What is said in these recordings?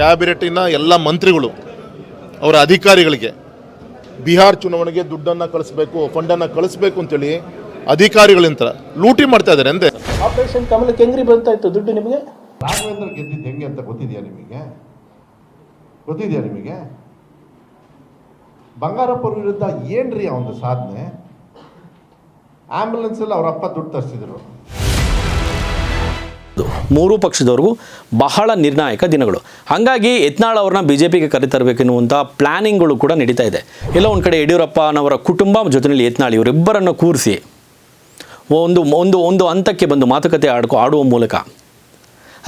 ಕ್ಯಾಬಿನೆಟ್ಟಿನ ಎಲ್ಲ ಮಂತ್ರಿಗಳು ಅವರ ಅಧಿಕಾರಿಗಳಿಗೆ ಬಿಹಾರ್ ಚುನಾವಣೆಗೆ ದುಡ್ಡನ್ನು ಕಳಿಸ್ಬೇಕು ಫಂಡನ್ನು ಕಳಿಸ್ಬೇಕು ಅಂತೇಳಿ ಅಧಿಕಾರಿಗಳಿಂತ ಲೂಟಿ ಮಾಡ್ತಾ ಇದ್ದಾರೆ. ಅಂದೆ. ಆಪರೇಷನ್ ಕಮಲಕ್ಕೆ ಹೆಂಗ್ರಿ ಬರ್ತಾ ಇತ್ತು ದುಡ್ಡು ನಿಮಗೆ? ರಾಘವೇಂದ್ರ ಗೆದ್ದಿದ್ದು ಹೆಂಗೆ ಅಂತ ಗೊತ್ತಿದೆಯಾ ನಿಮಗೆ? ಗೊತ್ತಿದೆಯಾ ನಿಮಗೆ? ಬಂಗಾರಪ್ಪರ ವಿರುದ್ಧ ಏನ್ರಿ ಅವನ ಸಾಧನೆ? ಆಂಬ್ಯುಲೆನ್ಸಲ್ಲಿ ಅವರ ಅಪ್ಪ ದುಡ್ಡು ತರಿಸಿದ್ರು. ಮೂರೂ ಪಕ್ಷದವ್ರಿಗೂ ಬಹಳ ನಿರ್ಣಾಯಕ ದಿನಗಳು. ಹಾಗಾಗಿ ಯತ್ನಾಳ್ ಅವ್ರನ್ನ ಬಿ ಜೆ ಪಿಗೆ ಕರೆತರಬೇಕೆನ್ನುವಂಥ ಪ್ಲ್ಯಾನಿಂಗ್ಗಳು ಕೂಡ ನಡೀತಾ ಇದೆ. ಎಲ್ಲ ಒಂದು ಕಡೆ ಯಡಿಯೂರಪ್ಪನವರ ಕುಟುಂಬ ಜೊತೆಯಲ್ಲಿ ಯತ್ನಾಳ್ ಇವರಿಬ್ಬರನ್ನು ಕೂರಿಸಿ ಒಂದು ಒಂದು ಒಂದು ಹಂತಕ್ಕೆ ಬಂದು ಮಾತುಕತೆ ಆಡ್ಕೊ, ಆಡುವ ಮೂಲಕ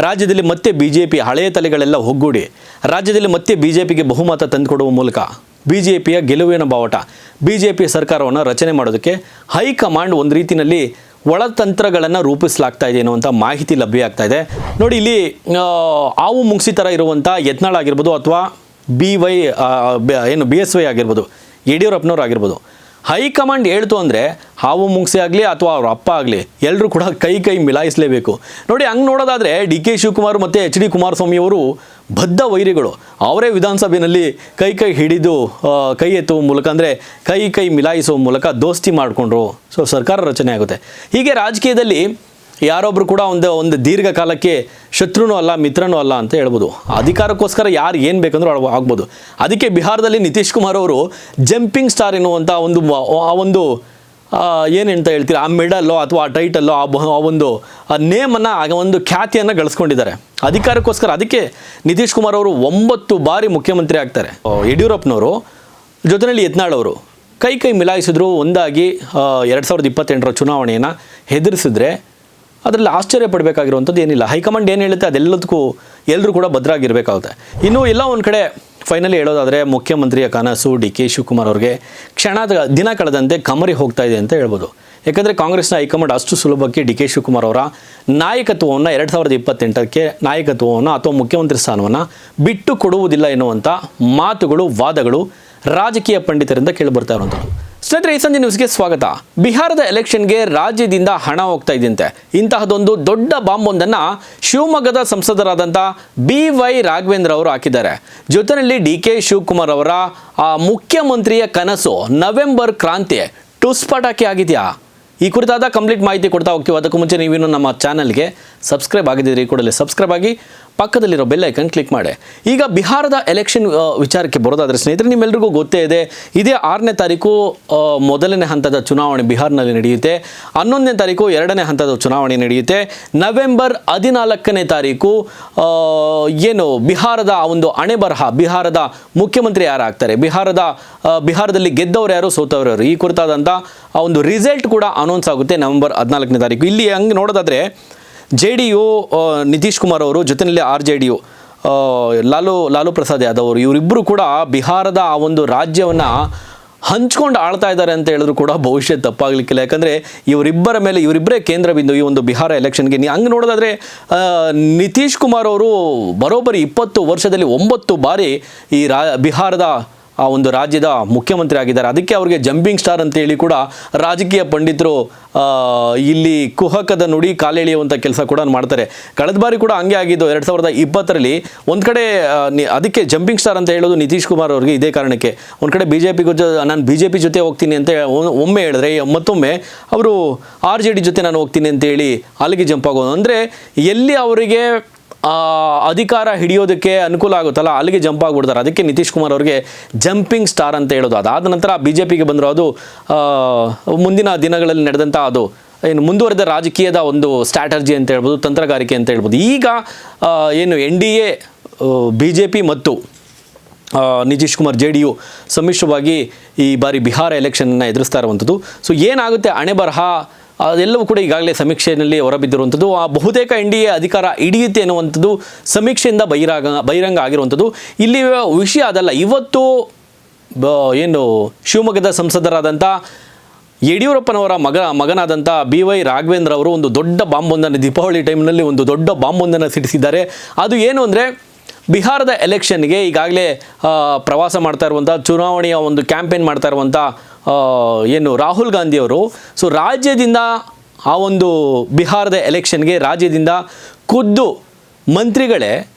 ರಾಜ್ಯದಲ್ಲಿ ಮತ್ತೆ ಬಿ ಜೆ ಪಿ ಹಳೆಯ ತಲೆಗಳೆಲ್ಲ ಒಗ್ಗೂಡಿ ರಾಜ್ಯದಲ್ಲಿ ಮತ್ತೆ ಬಿ ಜೆ ಪಿಗೆ ಬಹುಮತ ತಂದುಕೊಡುವ ಮೂಲಕ ಬಿ ಜೆ ಪಿಯ ಗೆಲುವಿನ ಬಾವಟ ಬಿ ಜೆ ಪಿ ಸರ್ಕಾರವನ್ನು ರಚನೆ ಮಾಡೋದಕ್ಕೆ ಹೈಕಮಾಂಡ್ ಒಂದು ರೀತಿಯಲ್ಲಿ ಒಳತಂತ್ರಗಳನ್ನು ರೂಪಿಸಲಾಗ್ತಾ ಇದೆ ಅನ್ನುವಂಥ ಮಾಹಿತಿ ಲಭ್ಯ ಆಗ್ತಾ ಇದೆ. ನೋಡಿ, ಇಲ್ಲಿ ಹಾವು ಮುಂಗ್ಸಿ ಥರ ಇರುವಂಥ ಯತ್ನಾಳ್ ಆಗಿರ್ಬೋದು ಅಥವಾ ಬಿ ವೈ ಏನು, ಬಿ ಎಸ್ ವೈ ಆಗಿರ್ಬೋದು, ಯಡಿಯೂರಪ್ಪನವ್ರು ಆಗಿರ್ಬೋದು. ಹೈಕಮಾಂಡ್ ಹೇಳ್ತು ಅಂದರೆ ಹಾವು ಮುಂಗ್ಸಿ ಆಗಲಿ ಅಥವಾ ಅವ್ರ ಅಪ್ಪ ಆಗಲಿ ಎಲ್ಲರೂ ಕೂಡ ಕೈ ಕೈ ಮಿಲಾಯಿಸಲೇಬೇಕು. ನೋಡಿ, ಹಂಗೆ ನೋಡೋದಾದರೆ ಡಿ ಕೆ ಶಿವಕುಮಾರ್ ಮತ್ತು ಎಚ್ ಡಿ ಕುಮಾರಸ್ವಾಮಿ ಅವರು ಬದ್ಧ ವೈರಿಗಳು. ಅವರೇ ವಿಧಾನಸಭೆಯಲ್ಲಿ ಕೈ ಕೈ ಹಿಡಿದು ಕೈ ಎತ್ತುವ ಮೂಲಕ ಅಂದರೆ ಕೈ ಕೈ ಮಿಲಾಯಿಸುವ ಮೂಲಕ ದೋಸ್ತಿ ಮಾಡಿಕೊಂಡ್ರು. ಸೊ, ಸರ್ಕಾರ ರಚನೆ ಆಗುತ್ತೆ. ಹೀಗೆ ರಾಜಕೀಯದಲ್ಲಿ ಯಾರೊಬ್ಬರು ಕೂಡ ಒಂದು ಒಂದು ದೀರ್ಘಕಾಲಕ್ಕೆ ಶತ್ರುನೂ ಅಲ್ಲ, ಮಿತ್ರನೂ ಅಲ್ಲ ಅಂತ ಹೇಳ್ಬೋದು. ಅಧಿಕಾರಕ್ಕೋಸ್ಕರ ಯಾರು ಏನು ಬೇಕಂದ್ರೂ ಆಗ್- ಆಗ್ಬೋದು. ಅದಕ್ಕೆ ಬಿಹಾರದಲ್ಲಿ ನಿತೀಶ್ ಕುಮಾರ್ ಅವರು ಜಂಪಿಂಗ್ ಸ್ಟಾರ್ ಎನ್ನುವಂಥ ಒಂದು ಆ ಒಂದು ಏನು ಅಂತ ಹೇಳ್ತೀರಾ, ಆ ಮೆಡಲ್ಲೋ ಅಥವಾ ಆ ಟೈಟಲ್ಲೋ, ಆ ಒಂದು ನೇಮನ್ನು ಆಗ ಒಂದು ಖ್ಯಾತಿಯನ್ನು ಗಳಿಸ್ಕೊಂಡಿದ್ದಾರೆ. ಅಧಿಕಾರಕ್ಕೋಸ್ಕರ ಅದಕ್ಕೆ ನಿತೀಶ್ ಕುಮಾರ್ ಅವರು ಒಂಬತ್ತು ಬಾರಿ ಮುಖ್ಯಮಂತ್ರಿ ಆಗ್ತಾರೆ. ಯಡಿಯೂರಪ್ಪನವರು, ಜೊತೆಯಲ್ಲಿ ಯತ್ನಾಳ್ ಅವರು, ಕೈ ಕೈ ಮಿಲಾಯಿಸಿದ್ರು, ಒಂದಾಗಿ ಎರಡು ಸಾವಿರದ ಇಪ್ಪತ್ತೆಂಟರ ಚುನಾವಣೆಯನ್ನು ಹೆದರಿಸಿದ್ರೆ ಅದರಲ್ಲಿ ಆಶ್ಚರ್ಯ ಪಡಬೇಕಾಗಿರುವಂಥದ್ದು ಏನಿಲ್ಲ. ಹೈಕಮಾಂಡ್ ಏನು ಹೇಳುತ್ತೆ ಅದೆಲ್ಲದಕ್ಕೂ ಎಲ್ಲರೂ ಕೂಡ ಭದ್ರಾಗಿರಬೇಕಾಗುತ್ತೆ. ಇನ್ನು ಎಲ್ಲ ಒಂದು ಕಡೆ ಫೈನಲಿ ಹೇಳೋದಾದರೆ ಮುಖ್ಯಮಂತ್ರಿಯ ಕನಸು, ಡಿ ಕೆ ಶಿವಕುಮಾರ್ ಅವ್ರಿಗೆ ಕ್ಷಣದ ದಿನ ಕಳೆದಂತೆ ಕಮರಿ ಹೋಗ್ತಾ ಇದೆ ಅಂತ ಹೇಳ್ಬೋದು. ಯಾಕಂದರೆ ಕಾಂಗ್ರೆಸ್ನ ಹೈಕಮಾಂಡ್ ಅಷ್ಟು ಸುಲಭಕ್ಕೆ ಡಿ ಕೆ ಶಿವಕುಮಾರ್ ಅವರ ನಾಯಕತ್ವವನ್ನು ಎರಡು ಸಾವಿರದ ಇಪ್ಪತ್ತೆಂಟಕ್ಕೆ ನಾಯಕತ್ವವನ್ನು ಅಥವಾ ಮುಖ್ಯಮಂತ್ರಿ ಸ್ಥಾನವನ್ನು ಬಿಟ್ಟು ಕೊಡುವುದಿಲ್ಲ ಎನ್ನುವಂಥ ಮಾತುಗಳು, ವಾದಗಳು ರಾಜಕೀಯ ಪಂಡಿತರಿಂದ ಕೇಳಿಬರ್ತಾ ಇರುವಂಥದ್ದು. ಸ್ನೇಹಿತರೆ, ಈ ಸಂಜೆ ನ್ಯೂಸ್ಗೆ ಸ್ವಾಗತ. ಬಿಹಾರದ ಎಲೆಕ್ಷನ್ಗೆ ರಾಜ್ಯದಿಂದ ಹಣ ಹೋಗ್ತಾ ಇದೆಯಂತೆ ಇಂತಹದೊಂದು ದೊಡ್ಡ ಬಾಂಬ್ ಒಂದನ್ನು ಶಿವಮೊಗ್ಗದ ಸಂಸದರಾದಂಥ ಬಿ ವೈ ರಾಘವೇಂದ್ರ ಅವರು ಹಾಕಿದ್ದಾರೆ. ಜೊತೆಯಲ್ಲಿ ಡಿ ಕೆ ಶಿವಕುಮಾರ್ ಅವರ, ಆ ಮುಖ್ಯಮಂತ್ರಿಯ ಕನಸು ನವೆಂಬರ್ ಕ್ರಾಂತಿ ಟುಸ್ ಪಟಾಕಿ ಆಗಿದೆಯಾ? ಈ ಕುರಿತಾದ ಕಂಪ್ಲೀಟ್ ಮಾಹಿತಿ ಕೊಡ್ತಾ ಹೋಗ್ತೀವಿ. ಅದಕ್ಕೂ ಮುಂಚೆ ನೀವಿನ್ನು ನಮ್ಮ ಚಾನಲ್ಗೆ ಸಬ್ಸ್ಕ್ರೈಬ್ ಆಗಿದ್ದೀರಿ ಕೂಡಲೇ ಸಬ್ಸ್ಕ್ರೈಬ್ ಆಗಿ ಪಕ್ಕದಲ್ಲಿರೋ ಬೆಲ್ ಐಕನ್ ಕ್ಲಿಕ್ ಮಾಡಿ. ಈಗ ಬಿಹಾರದ ಎಲೆಕ್ಷನ್ ವಿಚಾರಕ್ಕೆ ಬರೋದಾದರೆ ಸ್ನೇಹಿತರೆ, ನಿಮ್ಮೆಲ್ರಿಗೂ ಗೊತ್ತೇ ಇದೆ. ಇದೇ ಆರನೇ ತಾರೀಕು ಮೊದಲನೇ ಹಂತದ ಚುನಾವಣೆ ಬಿಹಾರ್ನಲ್ಲಿ ನಡೆಯುತ್ತೆ. ಹನ್ನೊಂದನೇ ತಾರೀಕು ಎರಡನೇ ಹಂತದ ಚುನಾವಣೆ ನಡೆಯುತ್ತೆ. ನವೆಂಬರ್ ಹದಿನಾಲ್ಕನೇ ತಾರೀಕು ಏನು ಬಿಹಾರದ ಒಂದು ಅಣೆಬರಹ, ಬಿಹಾರದ ಮುಖ್ಯಮಂತ್ರಿ ಯಾರಾಗ್ತಾರೆ? ಬಿಹಾರದ ಬಿಹಾರದಲ್ಲಿ ಗೆದ್ದವರು ಯಾರು, ಸೋತವರು ಯಾರು? ಈ ಕುರಿತಾದಂಥ ಒಂದು ರಿಸಲ್ಟ್ ಕೂಡ ಅನೌನ್ಸ್ ಆಗುತ್ತೆ ನವೆಂಬರ್ ಹದಿನಾಲ್ಕನೇ ತಾರೀಕು. ಇಲ್ಲಿ ಹಂಗೆ ನೋಡೋದಾದರೆ J D U Nitish Kumar ಅವರು ಜೊತೆಯಲ್ಲಿ R J D U Lalu Lalu Prasad Yadav ಅವರು ಇವರಿಬ್ಬರು ಕೂಡ ಬಿಹಾರದ ಆ ಒಂದು ರಾಜ್ಯವನ್ನು ಹಂಚ್ಕೊಂಡು ಆಳ್ತಾ ಇದ್ದಾರೆ ಅಂತ ಹೇಳಿದ್ರು ಕೂಡ ಭವಿಷ್ಯ ತಪ್ಪಾಗಲಿಕ್ಕಿಲ್ಲ. ಯಾಕಂದರೆ ಇವರಿಬ್ಬರ ಮೇಲೆ ಇವರಿಬ್ಬರೇ ಕೇಂದ್ರ ಬಿಂದು ಈ ಒಂದು ಬಿಹಾರ ಎಲೆಕ್ಷನ್ಗೆ. ನೀವು ಹಂಗೆ ನೋಡೋದಾದರೆ ನಿತೀಶ್ ಕುಮಾರ್ ಅವರು ಬರೋಬ್ಬರಿ ಇಪ್ಪತ್ತು ವರ್ಷದಲ್ಲಿ ಒಂಬತ್ತು ಬಾರಿ ಈ ರಾ, ಬಿಹಾರದ ಆ ಒಂದು ರಾಜ್ಯದ ಮುಖ್ಯಮಂತ್ರಿ ಆಗಿದ್ದಾರೆ. ಅದಕ್ಕೆ ಅವರಿಗೆ ಜಂಪಿಂಗ್ ಸ್ಟಾರ್ ಅಂತೇಳಿ ಕೂಡ ರಾಜಕೀಯ ಪಂಡಿತರು ಇಲ್ಲಿ ಕುಹಕದ ನುಡಿ ಕಾಲೆಳೆಯುವಂಥ ಕೆಲಸ ಕೂಡ ಮಾಡ್ತಾರೆ. ಕಳೆದ ಬಾರಿ ಕೂಡ ಹಂಗೆ ಆಗಿದ್ದು ಎರಡು ಸಾವಿರದ ಇಪ್ಪತ್ತರಲ್ಲಿ ಒಂದು ಕಡೆ ಅದಕ್ಕೆ ಜಂಪಿಂಗ್ ಸ್ಟಾರ್ ಅಂತ ಹೇಳೋದು ನಿತೀಶ್ ಕುಮಾರ್ ಅವ್ರಿಗೆ ಇದೇ ಕಾರಣಕ್ಕೆ. ಒಂದು ಕಡೆ ಬಿ ಜೆ ಪಿ ನಾನು ಬಿ ಜೆ ಪಿ ಜೊತೆ ಹೋಗ್ತೀನಿ ಅಂತ ಒಮ್ಮೆ ಹೇಳಿದ್ರೆ, ಮತ್ತೊಮ್ಮೆ ಅವರು ಆರ್ ಜೆ ಡಿ ಜೊತೆ ನಾನು ಹೋಗ್ತೀನಿ ಅಂತೇಳಿ ಅಲ್ಲಿಗೆ ಜಂಪ್ ಆಗೋದು. ಅಂದರೆ ಎಲ್ಲಿ ಅವರಿಗೆ ಅಧಿಕಾರ ಹಿಡಿಯೋದಕ್ಕೆ ಅನುಕೂಲ ಆಗುತ್ತಲ್ಲ, ಅಲ್ಲಿಗೆ ಜಂಪ್ ಆಗಿಬಿಡ್ತಾರೆ. ಅದಕ್ಕೆ ನಿತೀಶ್ ಕುಮಾರ್ ಅವರಿಗೆ ಜಂಪಿಂಗ್ ಸ್ಟಾರ್ ಅಂತ ಹೇಳೋದು. ಅದಾದ ನಂತರ ಬಿ ಜೆ ಪಿಗೆ ಬಂದರು ಅದು ಮುಂದಿನ ದಿನಗಳಲ್ಲಿ ನಡೆದಂಥ ಅದು, ಏನು ಮುಂದುವರೆದ ರಾಜಕೀಯದ ಒಂದು ಸ್ಟ್ರಾಟರ್ಜಿ ಅಂತ ಹೇಳ್ಬೋದು, ತಂತ್ರಗಾರಿಕೆ ಅಂತ ಹೇಳ್ಬೋದು. ಈಗ ಏನು N D A B J P ಮತ್ತು Nitish Kumar J D U ಸಮ್ಮಿಶ್ರವಾಗಿ ಈ ಬಾರಿ ಬಿಹಾರ ಎಲೆಕ್ಷನನ್ನು ಎದುರಿಸ್ತಾ ಇರುವಂಥದ್ದು. ಸೊ ಏನಾಗುತ್ತೆ? ಹಣೆ ಬರಹ ಅದೆಲ್ಲವೂ ಕೂಡ ಈಗಾಗಲೇ ಸಮೀಕ್ಷೆಯಲ್ಲಿ ಹೊರಬಿದ್ದಿರುವಂಥದ್ದು. ಆ ಬಹುತೇಕ ಎನ್ ಅಧಿಕಾರ ಹಿಡಿಯುತ್ತೆ ಅನ್ನುವಂಥದ್ದು ಸಮೀಕ್ಷೆಯಿಂದ ಬಹಿರಂಗ ಬಹಿರಂಗ ಆಗಿರುವಂಥದ್ದು. ಇಲ್ಲಿ ವಿಷಯ ಅದಲ್ಲ. ಇವತ್ತು ಏನು ಶಿವಮೊಗ್ಗದ ಸಂಸದರಾದಂಥ ಯಡಿಯೂರಪ್ಪನವರ ಮಗ, ಮಗನಾದಂಥ ಬಿ ವೈ ರಾಘವೇಂದ್ರ ಅವರು ಒಂದು ದೊಡ್ಡ ಬಾಂಬೊಂದನ್ನು ದೀಪಾವಳಿ ಟೈಮ್ನಲ್ಲಿ ಒಂದು ದೊಡ್ಡ ಬಾಂಬೊಂದನ್ನು ಸಿಡಿಸಿದ್ದಾರೆ. ಅದು ಏನು ಅಂದರೆ ಬಿಹಾರದ ಎಲೆಕ್ಷನ್ಗೆ ಈಗಾಗಲೇ ಪ್ರವಾಸ ಮಾಡ್ತಾ ಇರುವಂಥ ಚುನಾವಣೆಯ ಒಂದು ಕ್ಯಾಂಪೇನ್ ಮಾಡ್ತಾ ಇರುವಂಥ ಏನು ರಾಹುಲ್ ಗಾಂಧಿಯವರು. ಸೊ ರಾಜ್ಯದಿಂದ ಆ ಒಂದು ಬಿಹಾರದ ಎಲೆಕ್ಷನ್ಗೆ ರಾಜ್ಯದಿಂದ ಖುದ್ದು ಮಂತ್ರಿಗಳೇ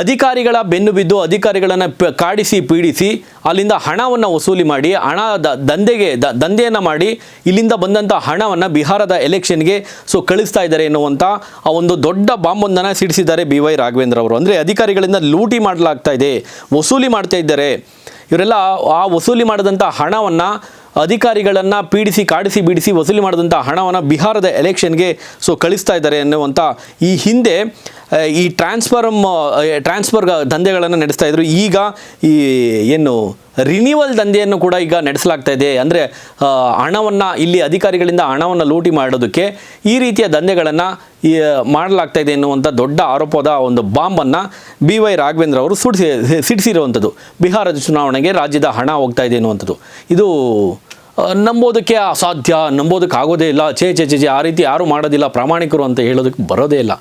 ಅಧಿಕಾರಿಗಳ ಬೆನ್ನು ಬಿದ್ದು ಅಧಿಕಾರಿಗಳನ್ನು ಕಾಡಿಸಿ, ಪೀಡಿಸಿ ಅಲ್ಲಿಂದ ಹಣವನ್ನು ವಸೂಲಿ ಮಾಡಿ, ಹಣ ದಂಧೆಗೆ ದಂಧೆಯನ್ನು ಮಾಡಿ ಇಲ್ಲಿಂದ ಬಂದಂಥ ಹಣವನ್ನು ಬಿಹಾರದ ಎಲೆಕ್ಷನ್ಗೆ ಸೊ ಕಳಿಸ್ತಾ ಇದ್ದಾರೆ ಎನ್ನುವಂಥ ಆ ಒಂದು ದೊಡ್ಡ ಬಾಂಬೊಂದನ್ನು ಸಿಡಿಸಿದ್ದಾರೆ ಬಿ ವೈ ರಾಘವೇಂದ್ರ ಅವರು. ಅಂದರೆ ಅಧಿಕಾರಿಗಳಿಂದ ಲೂಟಿ ಮಾಡಲಾಗ್ತಾ ಇದೆ, ವಸೂಲಿ ಮಾಡ್ತಾ ಇದ್ದಾರೆ. ಇವರೆಲ್ಲ ಆ ವಸೂಲಿ ಮಾಡಿದಂಥ ಹಣವನ್ನು ಅಧಿಕಾರಿಗಳನ್ನು ಪೀಡಿಸಿ, ಕಾಡಿಸಿ, ಬೀಡಿಸಿ ವಸೂಲಿ ಮಾಡಿದಂಥ ಹಣವನ್ನು ಬಿಹಾರದ ಎಲೆಕ್ಷನ್ಗೆ ಸೊ ಕಳಿಸ್ತಾ ಇದ್ದಾರೆ ಎನ್ನುವಂಥ ಈ ಹಿಂದೆ ಈ ಟ್ರಾನ್ಸ್ಫರ್ಮ್ ಟ್ರಾನ್ಸ್ಫರ್ ದಂಧೆಗಳನ್ನು ನಡೆಸ್ತಾ ಇದ್ರು. ಈಗ ಈ ಏನು ರಿನಿವಲ್ ದಂಧೆಯನ್ನು ಕೂಡ ಈಗ ನಡೆಸಲಾಗ್ತಾ ಇದೆ. ಅಂದರೆ ಹಣವನ್ನು ಇಲ್ಲಿ ಅಧಿಕಾರಿಗಳಿಂದ ಹಣವನ್ನು ಲೂಟಿ ಮಾಡೋದಕ್ಕೆ ಈ ರೀತಿಯ ದಂಧೆಗಳನ್ನು ಮಾಡಲಾಗ್ತಾ ಇದೆ ಎನ್ನುವಂಥ ದೊಡ್ಡ ಆರೋಪದ ಒಂದು ಬಾಂಬನ್ನು ಬಿ ವೈ ರಾಘವೇಂದ್ರ ಅವರು ಸುಡಿಸಿ ಸಿಡಿಸಿರುವಂಥದ್ದು. ಬಿಹಾರದ ಚುನಾವಣೆಗೆ ರಾಜ್ಯದ ಹಣ ಹೋಗ್ತಾ ಇದೆ ಎನ್ನುವಂಥದ್ದು. ಇದು ನಂಬೋದಕ್ಕೆ ಅಸಾಧ್ಯ ನಂಬೋದಕ್ಕೆ ಆಗೋದೇ ಇಲ್ಲ ಚೇ ಚೇ ಚೇ, ಆ ರೀತಿ ಯಾರೂ ಮಾಡೋದಿಲ್ಲ ಪ್ರಾಮಾಣಿಕರು ಅಂತ ಹೇಳೋದಕ್ಕೆ ಬರೋದೇ ಇಲ್ಲ.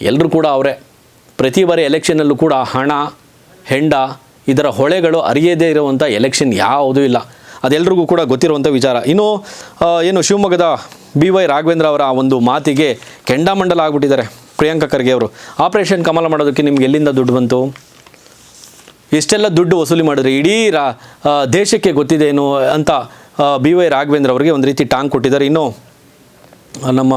ಎಲ್ಲರೂ ಕೂಡ ಅವರೇ. ಪ್ರತಿ ಬಾರಿ ಎಲೆಕ್ಷನಲ್ಲೂ ಕೂಡ ಹಣ, ಹೆಂಡ, ಇದರ ಹೊಳೆಗಳು ಅರಿಯದೇ ಇರುವಂಥ ಎಲೆಕ್ಷನ್ ಯಾವುದೂ ಇಲ್ಲ. ಅದೆಲ್ರಿಗೂ ಕೂಡ ಗೊತ್ತಿರುವಂಥ ವಿಚಾರ. ಇನ್ನು ಏನು ಶಿವಮೊಗ್ಗದ ಬಿ ವೈ ರಾಘವೇಂದ್ರ ಅವರ ಒಂದು ಮಾತಿಗೆ ಕೆಂಡಾಮಂಡಲ ಆಗಿಬಿಟ್ಟಿದ್ದಾರೆ ಪ್ರಿಯಾಂಕ ಖರ್ಗೆ ಅವರು. ಆಪರೇಷನ್ ಕಮಲ ಮಾಡೋದಕ್ಕೆ ನಿಮ್ಗೆ ಎಲ್ಲಿಂದ ದುಡ್ಡು ಬಂತು? ಇಷ್ಟೆಲ್ಲ ದುಡ್ಡು ವಸೂಲಿ ಮಾಡಿದ್ರೆ. ಇಡೀ ರಾ ದೇಶಕ್ಕೆ ಗೊತ್ತಿದೇನು ಅಂತ ಬಿ ವೈ ರಾಘವೇಂದ್ರ ಅವರಿಗೆ ಒಂದು ರೀತಿ ಟಾಂಗ್ ಕೊಟ್ಟಿದ್ದಾರೆ. ಇನ್ನು, ನಮ್ಮ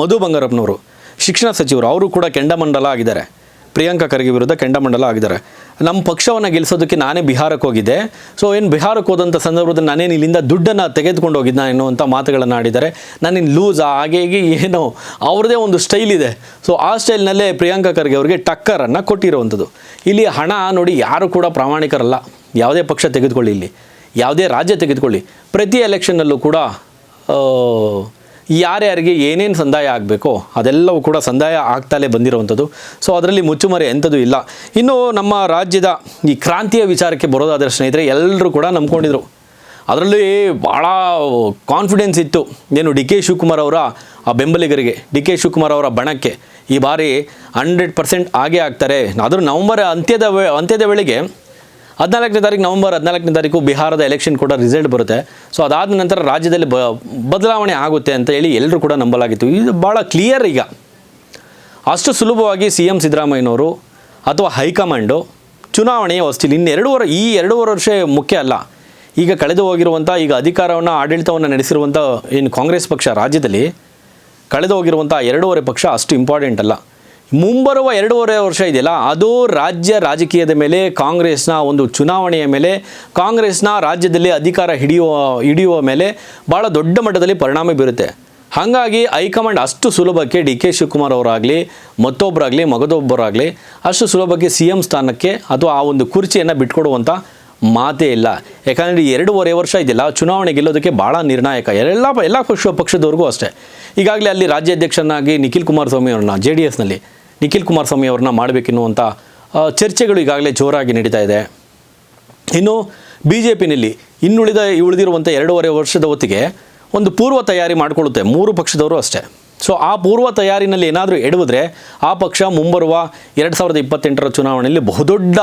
ಮಧು ಬಂಗಾರಪ್ಪನವರು. ಶಿಕ್ಷಣ ಸಚಿವರು, ಅವರು ಕೂಡ ಕೆಂಡಮಂಡಲ ಆಗಿದ್ದಾರೆ. ಪ್ರಿಯಾಂಕಾ ಖರ್ಗೆ ವಿರುದ್ಧ ಕೆಂಡಮಂಡಲ ಆಗಿದ್ದಾರೆ. ನಮ್ಮ ಪಕ್ಷವನ್ನು ಗೆಲ್ಲಿಸೋದಕ್ಕೆ ನಾನೇ ಬಿಹಾರಕ್ಕೆ ಹೋಗಿದ್ದೆ. ಸೊ ಏನು ಬಿಹಾರಕ್ಕೆ ಹೋದಂಥ ಸಂದರ್ಭದಲ್ಲಿ ನಾನೇನು ಇಲ್ಲಿಂದ ದುಡ್ಡನ್ನು ತೆಗೆದುಕೊಂಡು ಹೋಗಿದ್ದ ಎನ್ನುವಂಥ ಮಾತುಗಳನ್ನು ಆಡಿದ್ದಾರೆ. ನಾನಿನ್ನು ಲೂಸ್ ಹಾಗೆ ಹೀಗೆ ಏನೋ ಅವ್ರದ್ದೇ ಒಂದು ಸ್ಟೈಲ್ ಇದೆ. ಸೊ ಆ ಸ್ಟೈಲ್ನಲ್ಲೇ ಪ್ರಿಯಾಂಕಾ ಖರ್ಗೆ ಅವರಿಗೆ ಟಕ್ಕರನ್ನು ಕೊಟ್ಟಿರುವಂಥದ್ದು. ಇಲ್ಲಿ ಹಣ ನೋಡಿ ಯಾರು ಕೂಡ ಪ್ರಾಮಾಣಿಕರಲ್ಲ. ಯಾವುದೇ ಪಕ್ಷ ತೆಗೆದುಕೊಳ್ಳಿ ಇಲ್ಲಿ. ಯಾವುದೇ ರಾಜ್ಯ ತೆಗೆದುಕೊಳ್ಳಿ. ಪ್ರತಿ ಎಲೆಕ್ಷನ್ನಲ್ಲೂ ಕೂಡ ಯಾರ್ಯಾರಿಗೆ ಏನೇನು ಸಂದಾಯ ಆಗಬೇಕೋ ಅದೆಲ್ಲವೂ ಕೂಡ ಸಂದಾಯ ಆಗ್ತಲೇ ಬಂದಿರುವಂಥದ್ದು. ಸೊ ಅದರಲ್ಲಿ ಮುಚ್ಚುಮರೆ ಎಂಥದ್ದು ಇಲ್ಲ. ಇನ್ನು ನಮ್ಮ ರಾಜ್ಯದ ಈ ಕ್ರಾಂತಿಯ ವಿಚಾರಕ್ಕೆ ಬರೋದಾದರೆ ಸ್ನೇಹಿತರೆ ಎಲ್ಲರೂ ಕೂಡ ನಂಬ್ಕೊಂಡಿದ್ರು. ಅದರಲ್ಲಿ ಭಾಳ ಕಾನ್ಫಿಡೆನ್ಸ್ ಇತ್ತು. ಏನು ಡಿ ಕೆ ಶಿವಕುಮಾರ್ ಅವರ ಆ ಬೆಂಬಲಿಗರಿಗೆ, ಡಿ ಕೆ ಶಿವಕುಮಾರ್ ಅವರ ಬಣಕ್ಕೆ. ಈ ಬಾರಿ ಹಂಡ್ರೆಡ್ ಪರ್ಸೆಂಟ್ ಆಗೇ ಆಗ್ತಾರೆ. ಆದರೂ ನವಂಬರ್ ಅಂತ್ಯದ ವೇ, ಅಂತ್ಯದ ವೇಳೆಗೆ ಹದಿನಾಲ್ಕನೇ ತಾರೀಕು ನವಂಬರ್ ಹದಿನಾಲ್ಕನೇ ತಾರೀಕು ಬಿಹಾರದ ಎಲೆಕ್ಷನ್ ಕೂಡ ರಿಸಲ್ಟ್ ಬರುತ್ತೆ. ಸೊ ಅದಾದ ನಂತರ ರಾಜ್ಯದಲ್ಲಿ ಬದಲಾವಣೆ ಆಗುತ್ತೆ ಅಂತ ಹೇಳಿ ಎಲ್ಲರೂ ಕೂಡ ನಂಬಲಾಗಿತ್ತು. ಇದು ಭಾಳ ಕ್ಲಿಯರ್ ಈಗ. ಅಷ್ಟು ಸುಲಭವಾಗಿ ಸಿ ಎಂ ಸಿದ್ದರಾಮಯ್ಯನವರು ಅಥವಾ ಹೈಕಮಾಂಡು ಚುನಾವಣೆಯ ಹೊಸ್ತಿಲ್ ಎರಡೂವರೆ, ಈ ಎರಡೂವರೆ ವರ್ಷ ಮುಖ್ಯ ಅಲ್ಲ. ಈಗ ಕಳೆದು ಹೋಗಿರುವಂಥ ಈಗ ಅಧಿಕಾರವನ್ನು, ಆಡಳಿತವನ್ನು ನಡೆಸಿರುವಂಥ ಏನು ಕಾಂಗ್ರೆಸ್ ಪಕ್ಷ ರಾಜ್ಯದಲ್ಲಿ ಕಳೆದು ಹೋಗಿರುವಂಥ ಎರಡೂವರೆ ಪಕ್ಷ ಅಷ್ಟು ಇಂಪಾರ್ಟೆಂಟ್ ಅಲ್ಲ. ಮುಂಬರುವ ಎರಡೂವರೆ ವರ್ಷ ಇದೆಯಲ್ಲ, ಅದು ರಾಜ್ಯ ರಾಜಕೀಯದ ಮೇಲೆ, ಕಾಂಗ್ರೆಸ್ನ ಒಂದು ಚುನಾವಣೆಯ ಮೇಲೆ, ಕಾಂಗ್ರೆಸ್ನ ರಾಜ್ಯದಲ್ಲಿ ಅಧಿಕಾರ ಹಿಡಿಯುವ ಹಿಡಿಯುವ ಮೇಲೆ ಭಾಳ ದೊಡ್ಡ ಮಟ್ಟದಲ್ಲಿ ಪರಿಣಾಮ ಬೀರುತ್ತೆ. ಹಾಗಾಗಿ ಹೈಕಮಾಂಡ್ ಅಷ್ಟು ಸುಲಭಕ್ಕೆ ಡಿ ಕೆ ಶಿವಕುಮಾರ್ ಅವರಾಗಲಿ, ಮತ್ತೊಬ್ಬರಾಗಲಿ, ಮಗದೊಬ್ಬರಾಗಲಿ, ಅಷ್ಟು ಸುಲಭಕ್ಕೆ ಸಿ ಎಂ ಸ್ಥಾನಕ್ಕೆ ಅಥವಾ ಆ ಒಂದು ಕುರ್ಚಿಯನ್ನು ಬಿಟ್ಕೊಡುವಂಥ ಮಾತೇ ಇಲ್ಲ. ಯಾಕಂದರೆ ಎರಡೂವರೆ ವರ್ಷ ಇದೆಯಲ್ಲ ಚುನಾವಣೆ ಗೆಲ್ಲೋದಕ್ಕೆ ಭಾಳ ನಿರ್ಣಾಯಕ. ಎಲ್ಲ ಎಲ್ಲ ಪಕ್ಷ, ಪಕ್ಷದವ್ರಿಗೂ ಅಷ್ಟೇ. ಈಗಾಗಲೇ ಅಲ್ಲಿ ರಾಜ್ಯಾಧ್ಯಕ್ಷನಾಗಿ ನಿಖಿಲ್ ಕುಮಾರಸ್ವಾಮಿ ಅವ್ರನ್ನ, ಜೆ ಡಿ ಎಸ್ನಲ್ಲಿ ನಿಖಿಲ್ ಕುಮಾರಸ್ವಾಮಿ ಅವ್ರನ್ನ ಮಾಡಬೇಕೆನ್ನುವಂಥ ಚರ್ಚೆಗಳು ಈಗಾಗಲೇ ಜೋರಾಗಿ ನಡೀತಾ ಇದೆ. ಇನ್ನು ಬಿ ಜೆ ಪಿನಲ್ಲಿ ಇನ್ನುಳಿದ ಉಳಿದಿರುವಂಥ ಎರಡೂವರೆ ವರ್ಷದ ಹೊತ್ತಿಗೆ ಒಂದು ಪೂರ್ವ ತಯಾರಿ ಮಾಡಿಕೊಳ್ಳುತ್ತೆ, ಮೂರು ಪಕ್ಷದವರು ಅಷ್ಟೇ. ಸೊ ಆ ಪೂರ್ವ ತಯಾರಿನಲ್ಲಿ ಏನಾದರೂ ಎಡವಿದ್ರೆ, ಆ ಪಕ್ಷ ಮುಂಬರುವ ಎರಡು ಸಾವಿರದ ಇಪ್ಪತ್ತೆಂಟರ ಚುನಾವಣೆಯಲ್ಲಿ ಬಹುದೊಡ್ಡ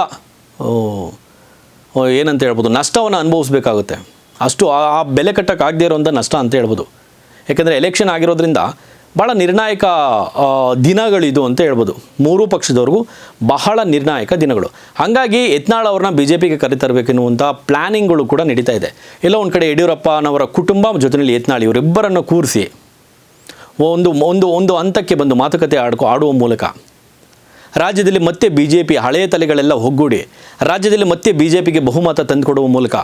ಏನಂತ ಹೇಳ್ಬೋದು? ನಷ್ಟವನ್ನು ಅನುಭವಿಸ್ಬೇಕಾಗುತ್ತೆ. ಅಷ್ಟು ಆ- ಬೆಲೆ ಕಟ್ಟಕ್ಕಾಗದೇ ಇರುವಂಥ ನಷ್ಟ ಅಂತ ಹೇಳ್ಬೋದು. ಯಾಕೆಂದರೆ ಎಲೆಕ್ಷನ್ ಆಗಿರೋದ್ರಿಂದ ಭಾಳ ನಿರ್ಣಾಯಕ ದಿನಗಳಿದು ಅಂತ ಹೇಳ್ಬೋದು. ಮೂರೂ ಪಕ್ಷದವ್ರಿಗೂ ಬಹಳ ನಿರ್ಣಾಯಕ ದಿನಗಳು. ಹಾಗಾಗಿ ಯತ್ನಾಳ್ ಅವ್ರನ್ನ ಬಿ ಜೆ ಪಿಗೆ ಕರೆತರಬೇಕೆನ್ನುವಂಥ ಪ್ಲ್ಯಾನಿಂಗ್ಗಳು ಕೂಡ ನಡೀತಾ ಇದೆ. ಎಲ್ಲ ಒಂದು ಕಡೆ ಯಡಿಯೂರಪ್ಪನವರ ಕುಟುಂಬ ಜೊತೆಯಲ್ಲಿ ಯತ್ನಾಳ್ ಇವರಿಬ್ಬರನ್ನು ಕೂರಿಸಿ ಒಂದು ಒಂದು ಒಂದು ಹಂತಕ್ಕೆ ಬಂದು ಮಾತುಕತೆ ಆಡ್ಕೊ, ಆಡುವ ಮೂಲಕ ರಾಜ್ಯದಲ್ಲಿ ಮತ್ತೆ ಬಿ ಜೆ ಪಿ ಹಳೆಯ ತಲೆಗಳೆಲ್ಲ ಒಗ್ಗೂಡಿ ರಾಜ್ಯದಲ್ಲಿ ಮತ್ತೆ ಬಿಜೆಪಿಗೆ ಬಹುಮತ ತಂದುಕೊಡುವ ಮೂಲಕ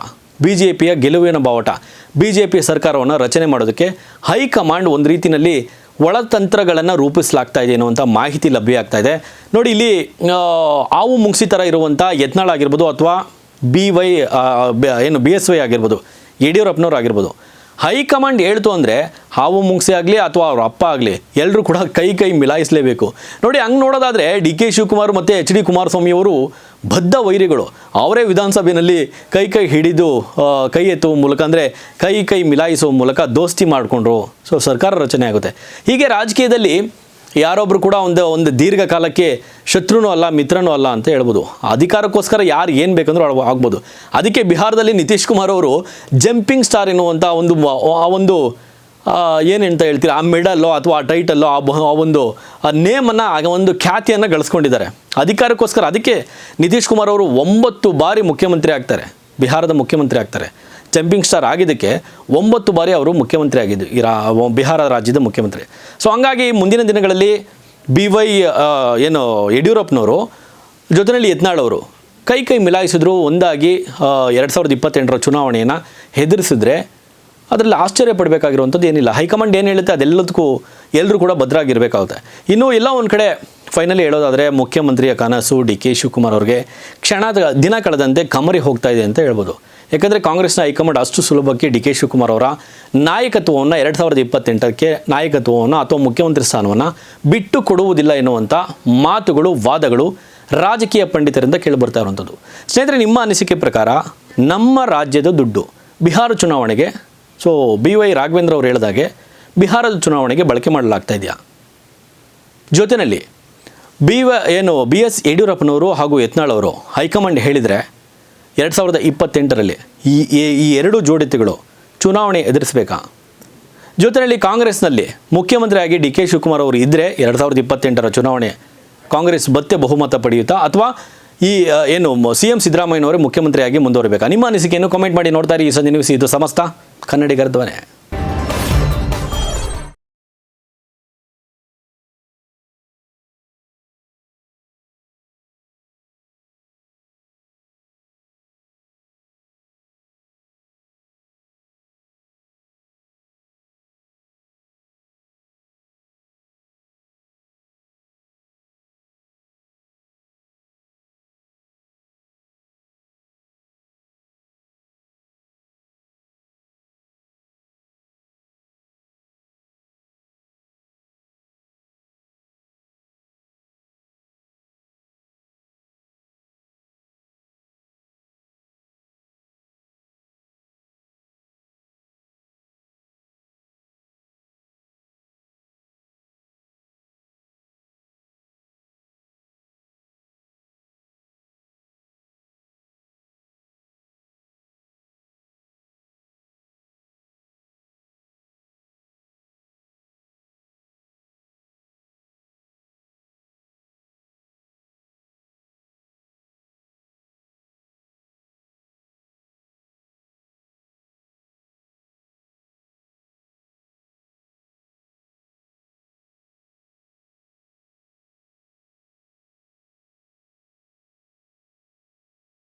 ಬಿಜೆಪಿಯ ಗೆಲುವಿನ ಬಾವಟ, ಬಿಜೆಪಿ ಸರ್ಕಾರವನ್ನು ರಚನೆ ಮಾಡೋದಕ್ಕೆ ಹೈಕಮಾಂಡ್ ಒಂದು ರೀತಿಯಲ್ಲಿ ಒಳತಂತ್ರಗಳನ್ನು ರೂಪಿಸಲಾಗ್ತಾ ಇದೆ ಅನ್ನುವಂಥ ಮಾಹಿತಿ ಲಭ್ಯ ಆಗ್ತಾ ಇದೆ. ನೋಡಿ, ಇಲ್ಲಿ ಆವು ಮುಂಗ್ಸಿ ಥರ ಇರುವಂಥ ಯತ್ನಾಳ್ ಆಗಿರ್ಬೋದು ಅಥವಾ ಬಿ ವೈ ಏನು ಬಿ ಎಸ್ ವೈ ಆಗಿರ್ಬೋದು, ಯಡಿಯೂರಪ್ಪನವ್ರು ಆಗಿರ್ಬೋದು. ಹೈಕಮಾಂಡ್ ಹೇಳ್ತು ಅಂದರೆ ಹಾವು ಮುಂಗ್ಸಿ ಆಗಲಿ ಅಥವಾ ಅವ್ರ ಅಪ್ಪ ಆಗಲಿ ಎಲ್ಲರೂ ಕೂಡ ಕೈ ಕೈ ಮಿಲಾಯಿಸಲೇಬೇಕು. ನೋಡಿ, ಹಂಗೆ ನೋಡೋದಾದರೆ ಡಿ ಕೆ ಶಿವಕುಮಾರ್ ಮತ್ತು ಎಚ್ ಡಿ ಕುಮಾರಸ್ವಾಮಿ ಅವರು ಬದ್ಧ ವೈರಿಗಳು ಅವರೇ ವಿಧಾನಸಭೆಯಲ್ಲಿ ಕೈ ಕೈ ಹಿಡಿದು ಕೈ ಎತ್ತುವ ಮೂಲಕ ಅಂದರೆ ಕೈ ಕೈ ಮಿಲಾಯಿಸುವ ಮೂಲಕ ದೋಸ್ತಿ ಮಾಡಿಕೊಂಡ್ರು. ಸೊ ಸರ್ಕಾರ ರಚನೆ ಆಗುತ್ತೆ. ಹೀಗೆ ರಾಜಕೀಯದಲ್ಲಿ ಯಾರೊಬ್ಬರು ಕೂಡ ಒಂದು ಒಂದು ದೀರ್ಘಕಾಲಕ್ಕೆ ಶತ್ರುನೂ ಅಲ್ಲ, ಮಿತ್ರನೂ ಅಲ್ಲ ಅಂತ ಹೇಳ್ಬೋದು. ಅಧಿಕಾರಕ್ಕೋಸ್ಕರ ಯಾರು ಏನು ಬೇಕಂದ್ರೂ ಆಗ್ಬೋದು. ಅದಕ್ಕೆ ಬಿಹಾರದಲ್ಲಿ ನಿತೀಶ್ ಕುಮಾರ್ ಅವರು ಜಂಪಿಂಗ್ ಸ್ಟಾರ್ ಎನ್ನುವಂಥ ಒಂದು ಆ ಒಂದು ಏನು ಅಂತ ಹೇಳ್ತೀರಾ? ಆ ಮೆಡಲ್ಲೋ ಅಥವಾ ಆ ಟೈಟಲ್ಲೋ ಆ ಒಂದು ನೇಮನ್ನು ಆಗ ಒಂದು ಖ್ಯಾತಿಯನ್ನು ಗಳಿಸ್ಕೊಂಡಿದ್ದಾರೆ. ಅಧಿಕಾರಕ್ಕೋಸ್ಕರ ಅದಕ್ಕೆ ನಿತೀಶ್ ಕುಮಾರ್ ಅವರು ಒಂಬತ್ತು ಬಾರಿ ಮುಖ್ಯಮಂತ್ರಿ ಆಗ್ತಾರೆ. ಬಿಹಾರದ ಮುಖ್ಯಮಂತ್ರಿ ಆಗ್ತಾರೆ. ಚಂಪಿಂಗ್ ಸ್ಟಾರ್ ಆಗಿದ್ದಕ್ಕೆ ಒಂಬತ್ತು ಬಾರಿ ಅವರು ಮುಖ್ಯಮಂತ್ರಿ ಆಗಿದ್ದು, ಈ ಬಿಹಾರ ರಾಜ್ಯದ ಮುಖ್ಯಮಂತ್ರಿ. ಸೊ ಹಂಗಾಗಿ ಮುಂದಿನ ದಿನಗಳಲ್ಲಿ ಬಿ ವೈ ಏನು ಯಡಿಯೂರಪ್ಪನವರು ಜೊತೆಯಲ್ಲಿ ಯತ್ನಾಳ್ ಅವರು ಕೈ ಕೈ ಮಿಲಾಯಿಸಿದ್ರು, ಒಂದಾಗಿ ಎರಡು ಸಾವಿರದ ಇಪ್ಪತ್ತೆಂಟರ ಚುನಾವಣೆಯನ್ನು ಹೆದರಿಸಿದ್ರೆ ಅದರಲ್ಲಿ ಆಶ್ಚರ್ಯ ಪಡಬೇಕಾಗಿರುವಂಥದ್ದು ಏನಿಲ್ಲ. ಹೈಕಮಾಂಡ್ ಏನು ಹೇಳುತ್ತೆ ಅದೆಲ್ಲದಕ್ಕೂ ಎಲ್ಲರೂ ಕೂಡ ಭದ್ರಾಗಿರಬೇಕಾಗುತ್ತೆ. ಇನ್ನು ಎಲ್ಲ ಒಂದು ಕಡೆ ಫೈನಲಿ ಹೇಳೋದಾದರೆ ಮುಖ್ಯಮಂತ್ರಿಯ ಕನಸು ಡಿ ಕೆ ಶಿವಕುಮಾರ್ ಅವ್ರಿಗೆ ಕ್ಷಣದ ದಿನ ಕಳೆದಂತೆ ಕಮರಿ ಹೋಗ್ತಾ ಇದೆ ಅಂತ ಹೇಳ್ಬೋದು. ಯಾಕಂದರೆ ಕಾಂಗ್ರೆಸ್ನ ಹೈಕಮಾಂಡ್ ಅಷ್ಟು ಸುಲಭಕ್ಕೆ ಡಿ ಕೆ ಶಿವಕುಮಾರ್ ಅವರ ನಾಯಕತ್ವವನ್ನು ಎರಡು ಸಾವಿರದ ಇಪ್ಪತ್ತೆಂಟಕ್ಕೆ ನಾಯಕತ್ವವನ್ನು ಅಥವಾ ಮುಖ್ಯಮಂತ್ರಿ ಸ್ಥಾನವನ್ನು ಬಿಟ್ಟು ಕೊಡುವುದಿಲ್ಲ ಎನ್ನುವಂಥ ಮಾತುಗಳು, ವಾದಗಳು ರಾಜಕೀಯ ಪಂಡಿತರಿಂದ ಕೇಳಿಬರ್ತಾ ಇರುವಂಥದ್ದು. ಸ್ನೇಹಿತರೆ, ನಿಮ್ಮ ಅನಿಸಿಕೆ ಪ್ರಕಾರ ನಮ್ಮ ರಾಜ್ಯದ ದುಡ್ಡು ಬಿಹಾರ ಚುನಾವಣೆಗೆ ಸೊ ಬಿ ವೈ ರಾಘವೇಂದ್ರ ಅವರು ಹೇಳಿದಾಗೆ ಬಿಹಾರದ ಚುನಾವಣೆಗೆ ಬಳಕೆ ಮಾಡಲಾಗ್ತಾ ಇದೆಯಾ? ಜೊತೆಯಲ್ಲಿ ಬಿ ವ ಏನು ಬಿ ಎಸ್ ಯಡಿಯೂರಪ್ಪನವರು ಹಾಗೂ ಯತ್ನಾಳ್ ಅವರು ಹೈಕಮಾಂಡ್ ಹೇಳಿದರೆ ಎರಡು ಸಾವಿರದ ಇಪ್ಪತ್ತೆಂಟರಲ್ಲಿ ಈ, ಈ- ಎರಡು ಜೋಡಿತಿಗಳು ಚುನಾವಣೆ ಎದುರಿಸಬೇಕಾ? ಜೊತೆಯಲ್ಲಿ ಕಾಂಗ್ರೆಸ್ನಲ್ಲಿ ಮುಖ್ಯಮಂತ್ರಿಯಾಗಿ ಡಿ ಕೆ ಶಿವಕುಮಾರ್ ಅವರು ಇದ್ದರೆ ಎರಡು ಸಾವಿರದ ಇಪ್ಪತ್ತೆಂಟರ ಚುನಾವಣೆ ಕಾಂಗ್ರೆಸ್ ಮತ್ತೆ ಬಹುಮತ ಪಡೆಯುತ್ತಾ ಅಥವಾ ಈ ಏನು ಸಿ ಎಂ ಸಿದ್ದರಾಮಯ್ಯನವರೇ ಮುಖ್ಯಮಂತ್ರಿಯಾಗಿ ಮುಂದುವರಬೇಕಾ? ನಿಮ್ಮ ಅನಿಸಿಕೆಯನ್ನು ಕಮೆಂಟ್ ಮಾಡಿ ನೋಡ್ತಾ ಇರಿ. ಈ ಸಂಜೆ ನ್ಯೂಸ್ ಇದು ಸಮಸ್ತ ಕನ್ನಡಿಗರ ಧ್ವನಿ.